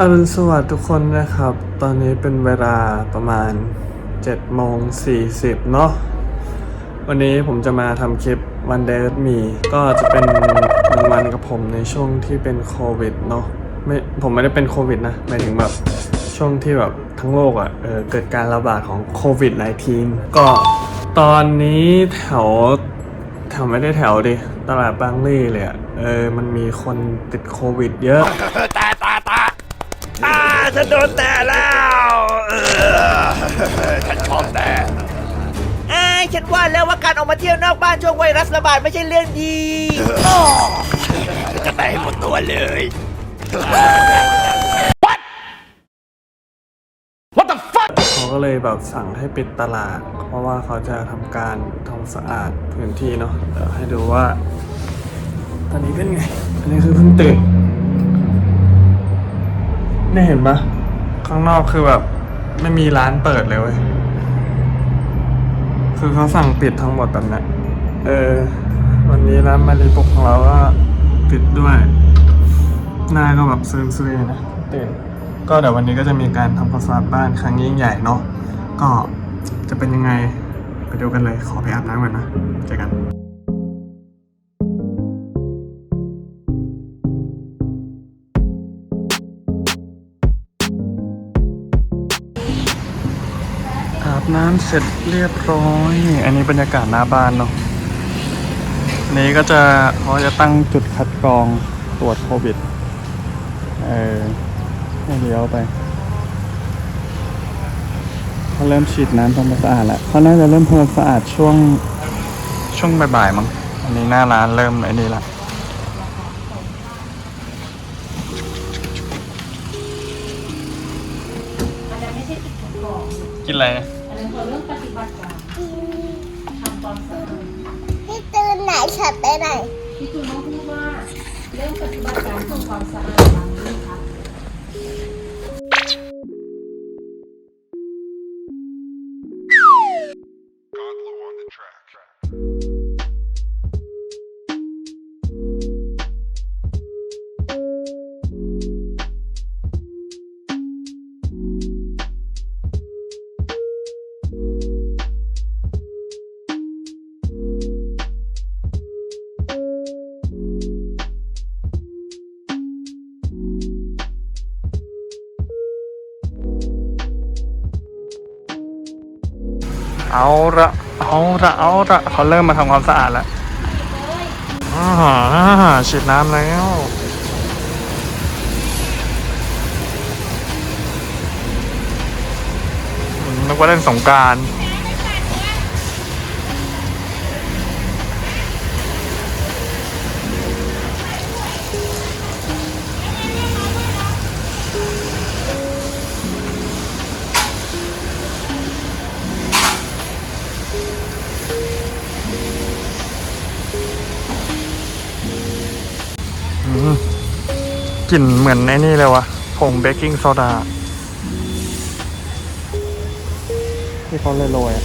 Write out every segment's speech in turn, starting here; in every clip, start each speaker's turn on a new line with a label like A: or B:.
A: อรุณสวัสดิ์ทุกคนนะครับ ตอนนี้เป็นเวลาประมาณ7โมง40 เนาะ วันนี้ผมจะมาทำคลิปวันเดย์มี ก็จะเป็นหนึ่งวันกับผมในช่วงที่เป็นโควิดเนาะ ไม่ผมไม่ได้เป็นโควิดนะหมายถึงแบบช่วงที่แบบทั้งโลกอะ่ะเออเกิดการระบาดของโควิด -19 ก็ตอนนี้แถวแถวไม่ได้แถวดิ ตลาดบางลี่เลยอะเออ มันมีคนติดโควิดเยอะ
B: ฉันโดนแต่แล้วเออฉันชอบแต่
C: ไอ้ายฉันว่าแล้วว่าการออกมาเที่ยวนอกบ้านช่วงไวรัสระบาดไม่ใช่เรื่องดี
B: ฉันจะแต่ให้หมดตัวเลย
A: เขาก็เลยแบบสั่งให้ปิดตลาด เพราะว่าเขาจะทำการทำสะอาดพื้นที่เนาะเดี๋ยวให้ดูว่า ตอนนี้เป็นไง อันนี้คือเพิ่งตื่น นี่เห็นปะข้างนอกคือแบบ ไม่มีร้านเปิดเลยเว้ย คือเขาสั่งปิดทั้งหมดแบบนี้เออ วันนี้ร้านมารีปุกของเราก็ปิดด้วย หน้าก็แบบซึมซึนะตื่นก็เดี๋ยววันนี้ก็จะมีการทำความสะอาดบ้านครั้งยิ่งใหญ่เนาะก็จะเป็นยังไงไปดูกันเลยขอไปอาบน้ำก่อนนะเจอกัน น้ำเสร็จเรียบร้อย อันนี้บรรยากาศหน้าบ้านเนาะอันนี้ก็จะเขาจะตั้งจุดคัดกรองตรวจโควิด เออให้เลี้ยวไปเขาเริ่มฉีดน้ำทำความสะอาดแล้วเขาน่าจะเริ่มทำความสะอาดช่วงช่วงบ่ายๆมั้งอันนี้หน้าร้านเริ่มไอ้นี่ละ
D: อันนั้นไม่ใช่ติดของ
A: กินอะไร
D: นนั้นคือเรื่องปฏิบัติการทำความสะอาด
E: พี่ตื่นไหนฉันไปไหน
D: ที่คุณต้องพูดว่าเรื่องปฏิบัติการทำความสะอาดตามนี้ค่ะ
A: เอาละเอาละเอาละเขาเริ่มมาทำความสะอาดแล้วอ่าฉีดน้ำแล้วนึกว่าเล่นสงการ กลิ่นเหมือนไอ้นี่เลยวะผงเบกกิ้งโซดา ที่เขาเลยโรยอะ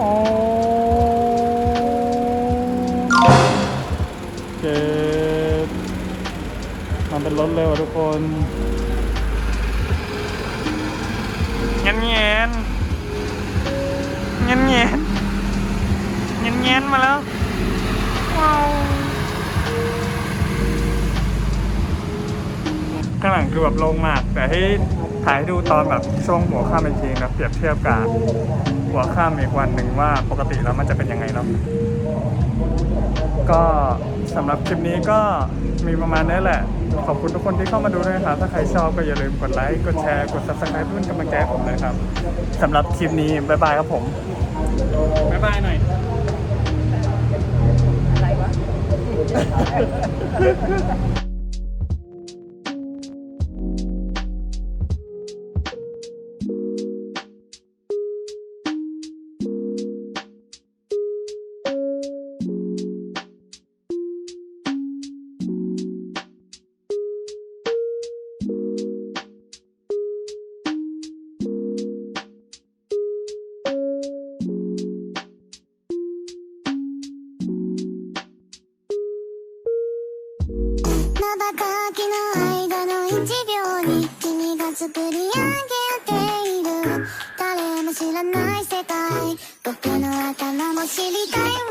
A: อ๋อเจ็ดมาเป็นรถเลยวะทุกคนเงี้ยเงี้ยเงี้ยเงี้ยเงี้ยเงี้ยมาแล้วว้าว
F: ข้างหลังคือแบบลงมาก แต่ให้ถ่ายให้ดูตอนแบบช่วงหัวค่ำจริงนะเปรียบเทียบกับ หัวค่ำอีกวันหนึ่งว่าปกติแล้วมันจะเป็นยังไงเนาะก็สำหรับคลิปนี้ก็มีประมาณนี้แหละ ขอบคุณทุกคนที่เข้ามาดูด้วยนะครับ ถ้าใครชอบก็อย่าลืมกดไลค์ กดแชร์ กด subscribe เพื่อเป็นกำลังใจให้ผมเลยครับสำหรับคลิปนี้ บ๊ายบายครับผม บ๊ายบายหน่อย
E: まばきの間の1秒に君が作り上げている。誰も知らない世界。僕の頭も知りたいわ。